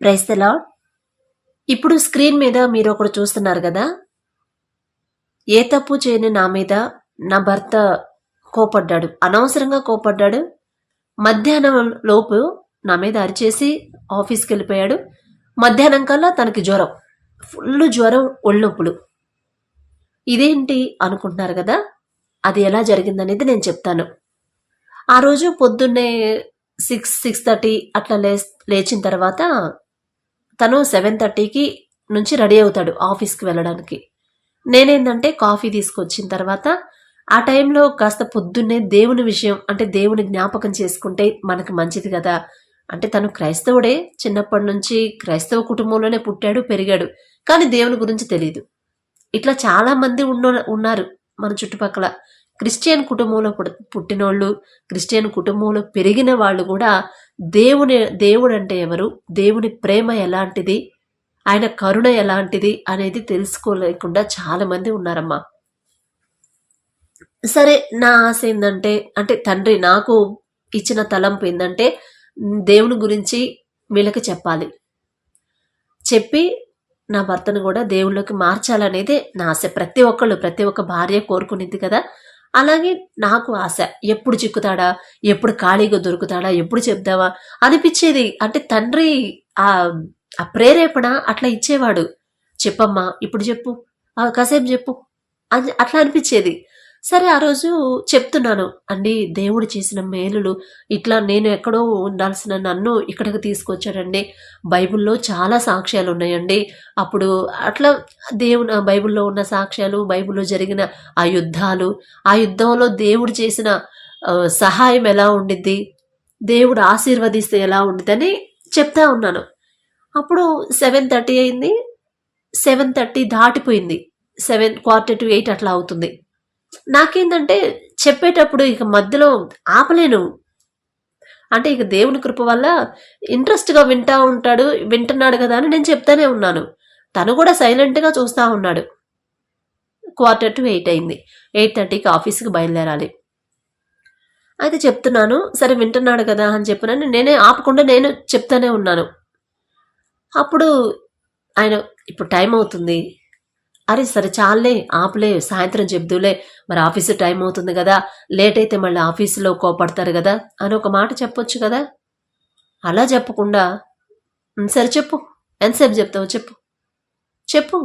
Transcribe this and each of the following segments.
ప్రైస్తలా ఇప్పుడు స్క్రీన్ మీద మీరు ఒకడు చూస్తున్నారు కదా? ఏ తప్పు చేయని నా మీద నా భర్త కోపడ్డాడు. అనవసరంగా కోపడ్డాడు. మధ్యాహ్నం లోపు నా మీద అరిచేసి ఆఫీస్కి వెళ్ళిపోయాడు. మధ్యాహ్నం కల్లా తనకి జ్వరం. ఫుల్ జ్వరం ఒళ్ళొప్పులు ఇదేంటి అనుకుంటున్నారు కదా? అది ఎలా జరిగిందనేది నేను చెప్తాను. ఆ రోజు పొద్దున్నే సిక్స్ సిక్స్ థర్టీ అట్లా లే లేచిన తర్వాత తను సెవెన్ థర్టీకి నుంచి రెడీ అవుతాడు ఆఫీస్కి వెళ్ళడానికి. నేనేందంటే కాఫీ తీసుకొచ్చిన తర్వాత ఆ టైంలో కాస్త పొద్దున్నే దేవుని విషయం అంటే దేవుని జ్ఞాపకం చేసుకుంటే మనకు మంచిది కదా. అంటే తను క్రైస్తవుడే చిన్నప్పటి నుంచి క్రైస్తవ కుటుంబంలోనే పుట్టాడు పెరిగాడు. కానీ దేవుని గురించి తెలియదు ఇట్లా చాలా మంది ఉన్న ఉన్నారు మన చుట్టుపక్కల. క్రిస్టియన్ కుటుంబంలో పుట్టినోళ్ళు క్రిస్టియన్ కుటుంబంలో పెరిగిన వాళ్ళు కూడా దేవుని దేవుడు అంటే ఎవరు? దేవుని ప్రేమ ఎలాంటిది? ఆయన కరుణ ఎలాంటిది? అనేది తెలుసుకోలేకుండా చాలామంది ఉన్నారమ్మా. సరే నా ఆశ ఏంటంటే అంటే తండ్రి నాకు ఇచ్చిన తలంపు ఏంటంటే దేవుని గురించి వీళ్ళకి చెప్పాలి. చెప్పి నా భర్తను కూడా దేవుళ్ళకి మార్చాలనేదే నా ఆశ. ప్రతి ఒక్కళ్ళు ప్రతి ఒక్క భార్య కోరుకునేది కదా. అలాగే నాకు ఆశ. ఎప్పుడు చిక్కుతాడా? ఎప్పుడు ఖాళీగా దొరుకుతాడా? ఎప్పుడు చెప్దావా అనిపించేది. అంటే తండ్రి ఆ ఆ ప్రేరేపణ అట్లా ఇచ్చేవాడు. చెప్పమ్మా ఇప్పుడు చెప్పు. కాసేపు చెప్పు. అని అట్లా అనిపించేది. సరే ఆ రోజు చెప్తున్నాను. అండి దేవుడు చేసిన మేలులు. ఇట్లా నేను ఎక్కడో ఉండాల్సిన నన్ను ఇక్కడికి తీసుకొచ్చాడండి. బైబిల్లో చాలా సాక్ష్యాలు ఉన్నాయండి. అప్పుడు అట్లా దేవుని బైబిల్లో ఉన్న సాక్ష్యాలు బైబిల్లో జరిగిన ఆ యుద్ధాలు ఆ యుద్ధంలో దేవుడు చేసిన సహాయం ఎలా ఉండిద్ది? దేవుడు ఆశీర్వదిస్తే ఎలా ఉండిద్దని చెప్తా ఉన్నాను. అప్పుడు సెవెన్ థర్టీ అయింది. సెవెన్ థర్టీ దాటిపోయింది. సెవెన్ క్వార్టర్ టు ఎయిట్ అట్లా అవుతుంది. నాకేంటంటే చెప్పేటప్పుడు ఇక మధ్యలో ఆపలేను. అంటే ఇక దేవుని కృప వల్ల ఇంట్రెస్ట్గా వింటా ఉంటాడు వింటున్నాడు కదా అని నేను చెప్తానే ఉన్నాను. తను కూడా సైలెంట్గా చూస్తూ ఉన్నాడు. క్వార్టర్ టు ఎయిట్ అయింది. ఎయిట్ థర్టీకి ఆఫీస్కి బయలుదేరాలి. అయితే చెప్తున్నాను సరే వింటున్నాడు కదా అని చెప్పినాను నేనే ఆపకుండా నేను చెప్తానే ఉన్నాను. అప్పుడు ఆయన ఇప్పుడు టైం అవుతుంది. అరే సరే చాలే ఆపలే సాయంత్రం చెబుదూలే మరి ఆఫీసు టైం అవుతుంది కదా లేట్ అయితే మళ్ళీ ఆఫీసులో కోపడతారు కదా అని ఒక మాట చెప్పొచ్చు కదా? అలా చెప్పకుండా సరే చెప్పు ఎంతసేపు చెప్తావు చెప్పు. చెప్పు.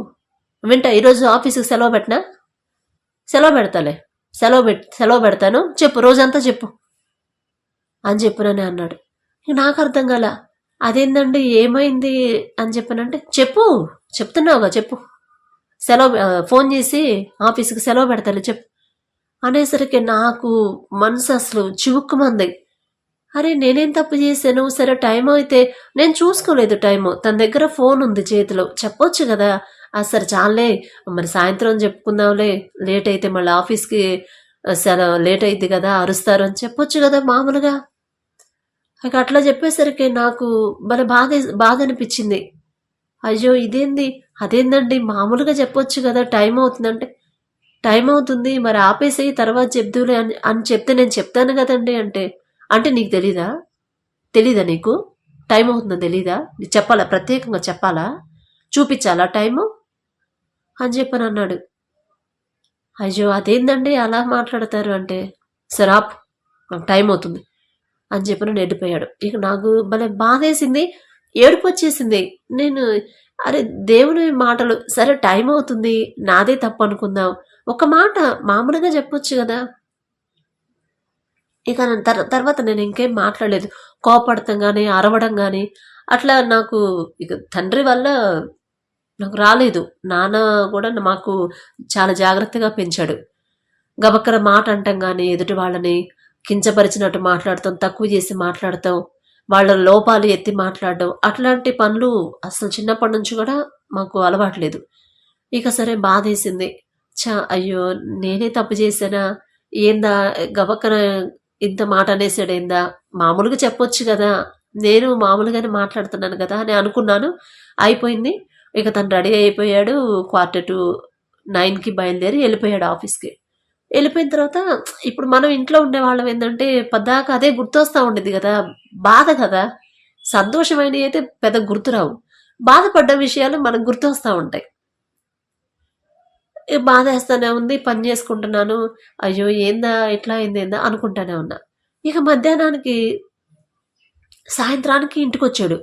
వింటా ఈరోజు ఆఫీసుకి సెలవు పెట్టినా? సెలవు పెడతాలే. సెలవు పెట్ సెలవు పెడతాను. చెప్పు రోజంతా చెప్పు. అని చెప్పినని అన్నాడు. నాకు అర్థం కాల అదేందండి ఏమైంది? అని చెప్పానంటే చెప్పు చెప్తున్నావుగా చెప్పు. సెలవు ఫోన్ చేసి ఆఫీస్కి సెలవు పెడతాను చెప్పు. అనేసరికి నాకు మనసు అసలు చివుక్కుమంది. అరే నేనేం తప్పు చేశాను? సరే టైం అయితే నేను చూసుకోలేదు టైము. తన దగ్గర ఫోన్ ఉంది చేతిలో. చెప్పొచ్చు కదా? ఆ సరే చాలే. మరి సాయంత్రం చెప్పుకుందాంలే. లేట్ అయితే మళ్ళీ ఆఫీస్కి సెలవు లేట్ అయింది కదా అరుస్తారు అని చెప్పొచ్చు కదా మామూలుగా. ఇక అట్లా చెప్పేసరికి నాకు భలే బాధ బాధ అనిపించింది. అయ్యో ఇదేంది? అదేందండి? మామూలుగా చెప్పొచ్చు కదా టైం అవుతుందంటే టైం అవుతుంది మరి ఆపేసి తర్వాత చెప్దులే అని అని చెప్తే నేను చెప్తాను కదండి అంటే. అంటే నీకు తెలీదా? తెలీదా నీకు? టైం అవుతుందని తెలీదా? నీకు చెప్పాలా? ప్రత్యేకంగా చెప్పాలా? చూపించాలా టైము? అని చెప్పని అన్నాడు. అయ్యో అదేందండి అలా మాట్లాడతారు అంటే? సరే ఆపు నాకు టైం అవుతుంది అని చెప్పి వెళ్ళిపోయాడు. ఇక నాకు భలే బాధేసింది ఏడుపు వచ్చేసింది. నేను అరే దేవుని మాటలు సరే టైం అవుతుంది నాదే తప్పు అనుకుందాం. ఒక మాట మామూలుగా చెప్పొచ్చు కదా? ఇక తర్- తర్వాత నేను ఇంకేం మాట్లాడలేదు. కోపడటం కానీ అరవడం కానీ అట్లా నాకు ఇక తండ్రి వల్ల నాకు రాలేదు. నాన్న కూడా మాకు చాలా జాగ్రత్తగా పెంచాడు. గబక్కర మాట అంటాం కానీ ఎదుటి వాళ్ళని కించపరిచినట్టు మాట్లాడతాం తక్కువ చేసి మాట్లాడతాం. వాళ్ళ లోపాలు ఎత్తి మాట్లాడడం అట్లాంటి పనులు అసలు చిన్నప్పటి నుంచి కూడా మాకు అలవాట్లేదు ఇక సరే బాధేసింది. చా అయ్యో నేనే తప్పు చేశానా? ఏందా గబక్కన ఇంత మాట అనేసాడేందా మామూలుగా చెప్పొచ్చు కదా. నేను మామూలుగానే మాట్లాడుతున్నాను కదా అని అనుకున్నాను. అయిపోయింది. ఇక తను రెడీ అయిపోయాడు. క్వార్టర్ టు నైన్కి బయలుదేరి వెళ్ళిపోయాడు ఆఫీస్కి. వెళ్ళిపోయిన తర్వాత ఇప్పుడు మనం ఇంట్లో ఉండే వాళ్ళం ఏంటంటే పద్దాక అదే గుర్తొస్తూ ఉండేది కదా. బాధ కదా? సంతోషమైనవి అయితే పెద్ద గుర్తురావు. బాధపడ్డ విషయాలు మనకు గుర్తొస్తూ ఉంటాయి. బాధేస్తానే బాధ వేస్తానే ఉంది పని చేసుకుంటున్నాను అయ్యో ఏందా ఎట్లా అయింది ఏందా అనుకుంటానే ఉన్నా. ఇక మధ్యాహ్నానికి సాయంత్రానికి ఇంటికి వచ్చాడు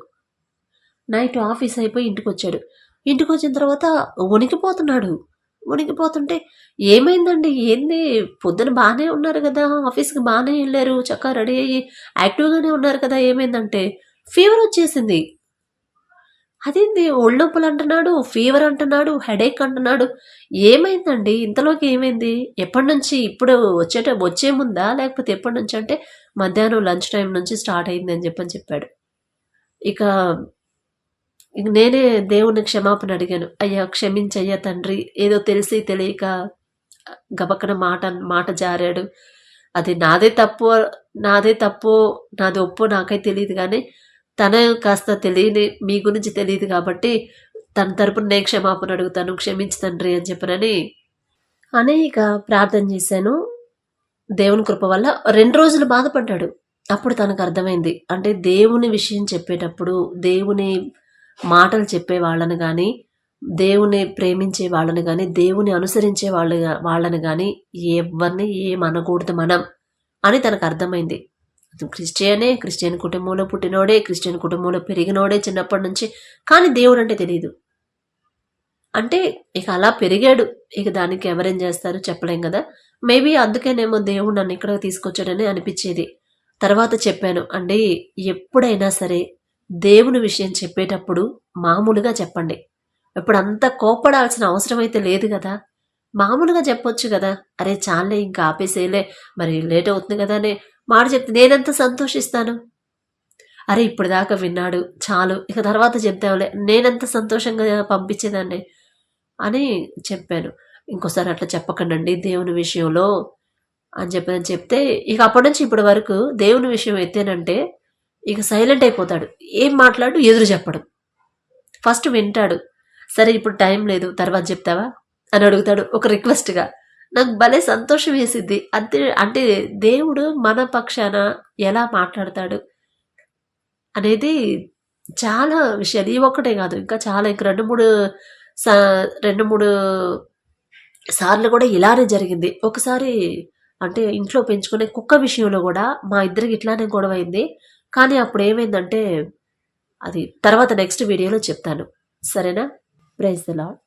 నైట్ ఆఫీస్ అయిపోయి ఇంటికి వచ్చాడు ఇంటికి వచ్చిన తర్వాత వణికిపోతున్నాడు. వణికిపోతుంటే ఏమైందండి? ఏంది? పొద్దున బాగానే ఉన్నారు కదా ఆఫీస్కి బాగానే వెళ్ళారు చక్కగా రెడీ అయ్యి యాక్టివ్గానే ఉన్నారు కదా ఏమైందంటే ఫీవర్ వచ్చేసింది. అదేంది? ఒళ్ళొప్పులు అంటున్నాడు ఫీవర్ అంటున్నాడు హెడేక్ అంటున్నాడు. ఏమైందండి? ఇంతలోకి ఏమైంది? ఎప్పటి నుంచి ఇప్పుడు వచ్చేట వచ్చే ముందా? లేకపోతే ఎప్పటి నుంచి అంటే మధ్యాహ్నం లంచ్ టైం నుంచి స్టార్ట్ అయింది అని చెప్పని చెప్పాడు. ఇక ఇంక నేనే దేవుని క్షమాపణ అడిగాను. అయ్యా క్షమించయ్యా తండ్రి. ఏదో తెలిసి తెలియక గబక్కన మాట మాట జారాడు. అది నాదే తప్పు నాదే తప్పు నాది ఒప్పు నాకై తెలియదు కానీ తన కాస్త తెలియని మీ గురించి తెలియదు కాబట్టి తన తరపున నేను క్షమాపణ అడుగుతాను. క్షమించి తండ్రి అని చెప్పనని అనేక ప్రార్థన చేశాను. దేవుని కృప వల్ల రెండు రోజులు బాధపడ్డాడు. అప్పుడు తనకు అర్థమైంది. అంటే దేవుని విషయం చెప్పేటప్పుడు దేవుని మాటలు చెప్పే వాళ్ళని కానీ దేవుని ప్రేమించే వాళ్ళని కానీ దేవుని అనుసరించే వాళ్ళ వాళ్ళని కానీ ఎవరిని ఏమనకూడదు మనం అని తనకు అర్థమైంది. క్రిస్టియనే క్రిస్టియన్ కుటుంబంలో పుట్టినోడే క్రిస్టియన్ కుటుంబంలో పెరిగినోడే చిన్నప్పటి నుంచి. కానీ దేవుడు అంటే తెలియదు అంటే ఇక అలా పెరిగాడు. ఇక దానికి ఎవరేం చేస్తారు చెప్పలేం కదా. మేబీ అందుకేనేమో దేవుడు నన్ను ఇక్కడ తీసుకొచ్చాడని అనిపించేది. తర్వాత చెప్పాను అండి ఎప్పుడైనా సరే దేవుని విషయం చెప్పేటప్పుడు మామూలుగా చెప్పండి. ఇప్పుడు అంత కోపడాల్సిన అవసరం అయితే లేదు కదా. మామూలుగా చెప్పొచ్చు కదా. అరే చాలే ఇంకా ఆపేసేలే మరి లేట్ అవుతుంది కదా అని మాట చెప్తే నేనెంత సంతోషిస్తాను? అరే ఇప్పుడు దాకా విన్నాడు చాలు ఇక తర్వాత చెప్తాంలే నేనెంత సంతోషంగా పంపించేదాన్ని అని చెప్పాను. ఇంకోసారి అట్లా చెప్పకండి దేవుని విషయంలో అని చెప్పని చెప్తే ఇక అప్పటి నుంచి ఇప్పటి వరకు దేవుని విషయం ఎత్తేనంటే ఇక సైలెంట్ అయిపోతాడు. ఏం మాట్లాడు? ఎదురు చెప్పడం. ఫస్ట్ వింటాడు. సరే ఇప్పుడు టైం లేదు. తర్వాత చెప్తావా? అని అడుగుతాడు ఒక రిక్వెస్ట్గా. నాకు భలే సంతోషం వేసిద్ది. అంతే అంటే దేవుడు మన పక్షాన ఎలా మాట్లాడతాడు అనేది చాలా విషయాలు. ఈ ఒక్కటే కాదు. ఇంకా చాలా ఇంక రెండు మూడు సా రెండు మూడు సార్లు కూడా ఇలానే జరిగింది. ఒకసారి అంటే ఇంట్లో పెంచుకునే కుక్క విషయంలో కూడా మా ఇద్దరికి ఇట్లానే గొడవ అయింది. కానీ అప్పుడు ఏమైందంటే అది తర్వాత నెక్స్ట్ వీడియోలో చెప్తాను. సరేనా? Praise the lord